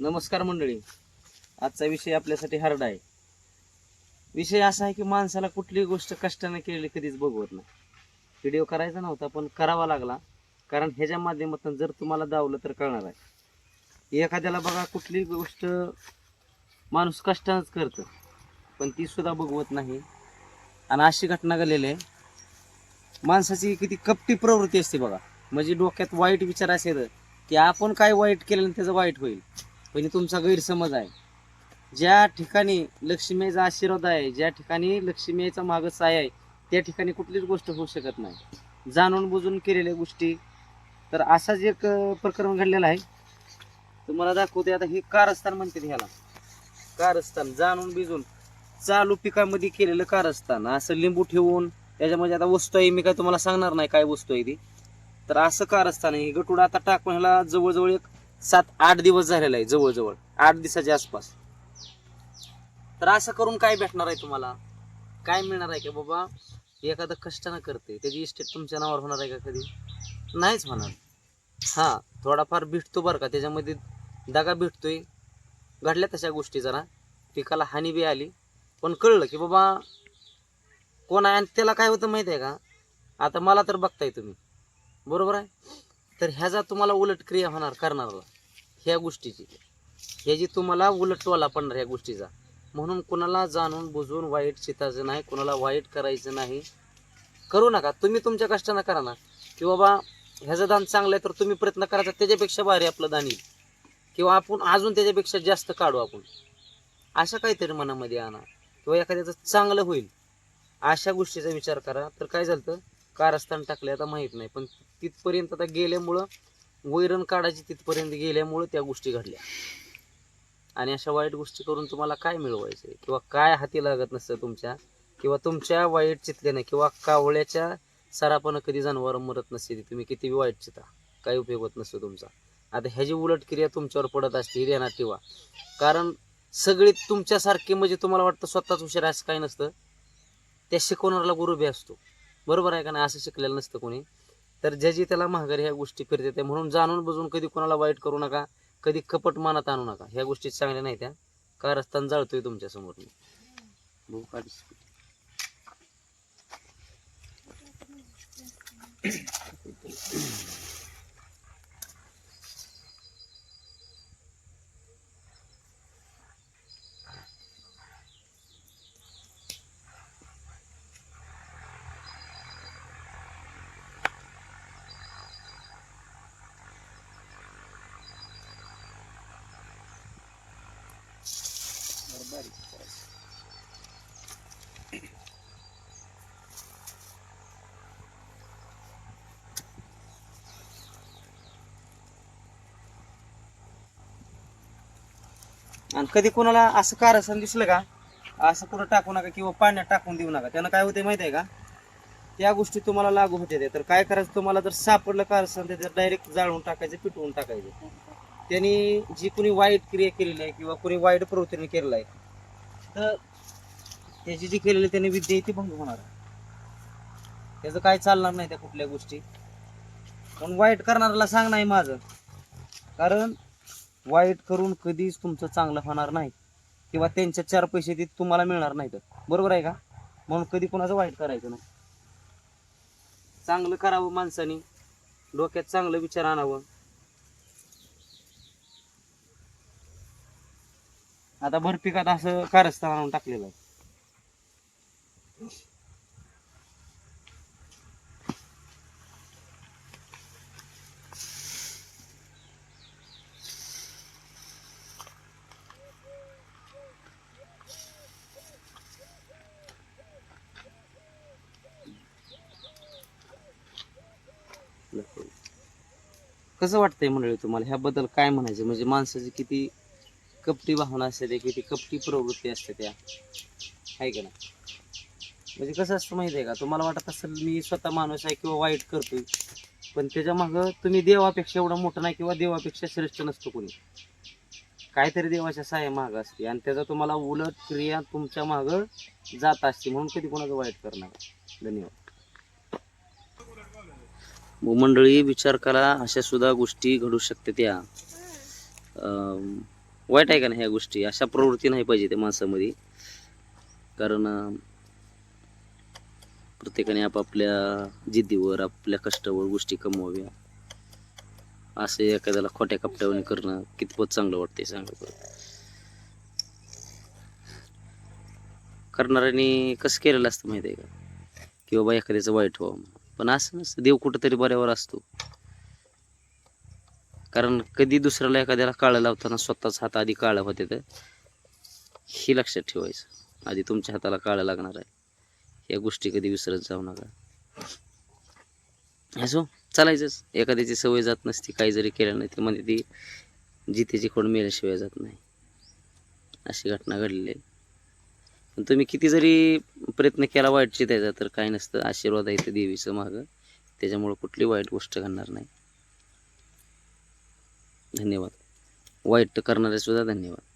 नमस्कार मंडळी. आजचा विषय आपल्यासाठी हार्ड आहे. विषय असा आहे की माणसाला कुठलीही गोष्ट कष्टाने केलेली कधीच बघवत नाही. व्हिडिओ करायचा नव्हता पण करावा लागला. कारण ह्याच्या माध्यमातून जर तुम्हाला दावलं तर कळणार आहे. एखाद्याला बघा कुठलीही गोष्ट माणूस कष्टानंच करतं. पण ती सुद्धा बघवत नाही. आणि अशी घटना घडलेली आहे. माणसाची किती कपटी प्रवृत्ती असते बघा. म्हणजे डोक्यात वाईट विचार असेल की आपण काय वाईट केलं त्याचं वाईट होईल. पण हे तुमचा गैरसमज आहे. ज्या ठिकाणी लक्ष्मीचा आशीर्वाद आहे ज्या ठिकाणी लक्ष्मीचा माग साय आहे त्या ठिकाणी कुठलीच गोष्ट होऊ शकत नाही. जाणून बुजून केलेल्या गोष्टी. तर असाच एक प्रकरण घडलेलं आहे. तुम्हाला दाखवते आता हे कारस्थान म्हणते ह्याला. कारस्थान जाणून बिजून. चालू पिकामध्ये केलेलं कारस्थान. असं लिंबू ठेवून त्याच्यामध्ये आता वस्तू आहे मी काय तुम्हाला सांगणार नाही काय वस्तू आहे ती. तर असं कारस्थान आहे. गटूड गटुडा आता टाकून ह्याला जवळजवळ एक सात आठ दिवस झालेला आहे जवळजवळ. आठ दिवसाच्या आसपास. तर असं करून काय भेटणार आहे तुम्हाला? काय मिळणार आहे की बाबा? एखादं कष्टानं करते. त्याची इस्टेट तुमच्या नावावर होणार आहे का कधी? नाहीच होणार. हां थोडाफार भेटतो बरं का. त्याच्यामध्ये दगा भेटतोय. घडल्या तशा गोष्टी जरा. पिकाला हानी बी आली. पण कळलं की बाबा कोण आहे आणि त्याला काय होतं माहिती आहे का? आता मला तर बघताय तुम्ही. बरोबर आहे? तर ह्याचा तुम्हाला उलट क्रिया होणार करणारला ह्या गोष्टीची. ह्याची तुम्हाला उलट टोला पडणार ह्या गोष्टीचा. म्हणून कुणाला जाणून बुजून वाईट चितायचं नाही कुणाला वाईट करायचं नाही. करू नका. तुम्ही तुमच्या कष्टानं करा ना की बाबा ह्याचं दान चांगलं आहे तर तुम्ही प्रयत्न करायचा त्याच्यापेक्षा भारी आपलं दान येईल. किंवा आपण अजून त्याच्यापेक्षा जास्त काढू आपण. अशा काहीतरी मनामध्ये आणा. किंवा एखाद्याचं चांगलं होईल. अशा गोष्टीचा विचार करा. तर काय झालं कारस्थान टाकले आता माहीत नाही. पण तिथपर्यंत आता गेल्यामुळं वैरण काढायची तिथपर्यंत गेल्यामुळं त्या गोष्टी घडल्या. आणि अशा वाईट गोष्टी करून तुम्हाला काय मिळवायचं? किंवा काय हाती लागत नसतं तुमच्या? किंवा तुमच्या वाईट चितल्यानं किंवा कावळ्याच्या सरापानं कधी जनावर मरत नसते तुम्ही किती वाईट चिता काही उपयोग होत नसतो तुमचा. आता ह्याची उलट क्रिया तुमच्यावर पडत असते ही ध्यानात ठेवा. कारण सगळे तुमच्यासारखे म्हणजे तुम्हाला वाटतं स्वतःच हुशार असं काही नसतं. त्या शिकवणाऱ्याला गुरुबी असतो. बरोबर आहे का नाही? असं शिकलेलं नसतं कोणी. तर ज्याची त्याला महागारी ह्या गोष्टी फिरते त्या म्हणून जाणून बुजून कधी कोणाला वाईट करू नका कधी कपट मानात आणू नका. ह्या गोष्टी चांगल्या नाही त्या. कारस्थान जाळतोय तुमच्यासमोर मी. बारीक करायचं आणि कधी कोणाला असं कारसन दिसलं का असं कुठं टाकू नका किंवा पाण्यात टाकून देऊ नका. त्यानं काय होते माहिती आहे का? त्या गोष्टी तुम्हाला लागू होते तर काय करायचं? तुम्हाला जर सापडलं कारसन तर डायरेक्ट जाळून टाकायचं पिटवून टाकायचं. त्यांनी जी कुणी वाईट क्रिया केलेली आहे किंवा कुणी वाईट प्रवृत्तीने केलेलं आहे तर त्याची जी केलेली त्याने विद्या आहे ती भंग होणार त्याचं काय चालणार नाही त्या कुठल्या गोष्टी. पण वाईट करणाऱ्याला सांग नाही माझं. कारण वाईट करून कधीच तुमचं चांगलं होणार नाही. किंवा त्यांच्या चार पैसे ते तुम्हाला मिळणार नाहीत बरोबर आहे का? म्हणून कधी कोणाचं वाईट करायचं नाही. चांगलं करावं माणसाने. डोक्यात चांगलं विचार आणावं. आता भरपिकात असं कारस्थान आणून टाकलेलं आहे. कसं वाटतंय मंडळी तुम्हाला? ह्याबद्दल काय म्हणायचं? म्हणजे माणसाची किती कपटी भावना असते त्या किती कपटी प्रवृत्ती असते त्या. आहे का ना म्हणजे कसं असतं माहिती आहे का? तुम्हाला वाटत असेल मी स्वतः माणूस आहे किंवा वाईट करतोय पण त्याच्या मागं तुम्ही देवापेक्षा एवढा मोठा नाही किंवा देवापेक्षा श्रेष्ठ नसतो कोणी. काहीतरी देवाच्या साह्या मागं असते आणि त्याचा तुम्हाला उलट क्रिया तुमच्या मागं जात असते म्हणून कधी कोणाचं वाईट करणार? धन्यवाद. मंडळी विचार करा अशा सुद्धा गोष्टी घडू शकते त्या वाईट आहे का नाही ह्या गोष्टी? अशा प्रवृत्ती नाही पाहिजे त्या माणसामध्ये. कारण प्रत्येकाने आपापल्या जिद्दीवर आपल्या कष्टावर गोष्टी कमवाव्या. असे एखाद्याला खोट्या कपट्यावर करणं कितपत चांगलं वाटतंय सांगा बरं. करणाऱ्याने कसं केलेलं असतं माहिती आहे का? की बाबा एखाद्याचं वाईट व्हावं पण असं नसतं. देव कुठंतरी बऱ्यावर असतो. कारण कधी दुसऱ्याला एखाद्याला काळं लावताना स्वतःच हात आधी काळं होते तर हे लक्षात ठेवायचं. आधी तुमच्या हाताला काळं लागणार आहे. या गोष्टी कधी विसरत जाऊ नका. असो चालायचंच. एखाद्याची सवय जात नसती काही जरी केलं नाही तर म्हणजे ती जितेची खोड मेल्याशिवाय जात नाही. अशी घटना घडलेली आहे. पण तुम्ही किती जरी प्रयत्न केला वाईट चितायचा तर काय नसतं. आशीर्वाद आहे ते देवीचं मागं. त्याच्यामुळं कुठली वाईट गोष्ट घडणार नाही. धन्यवाद. वाईट करणारे सुद्धा धन्यवाद.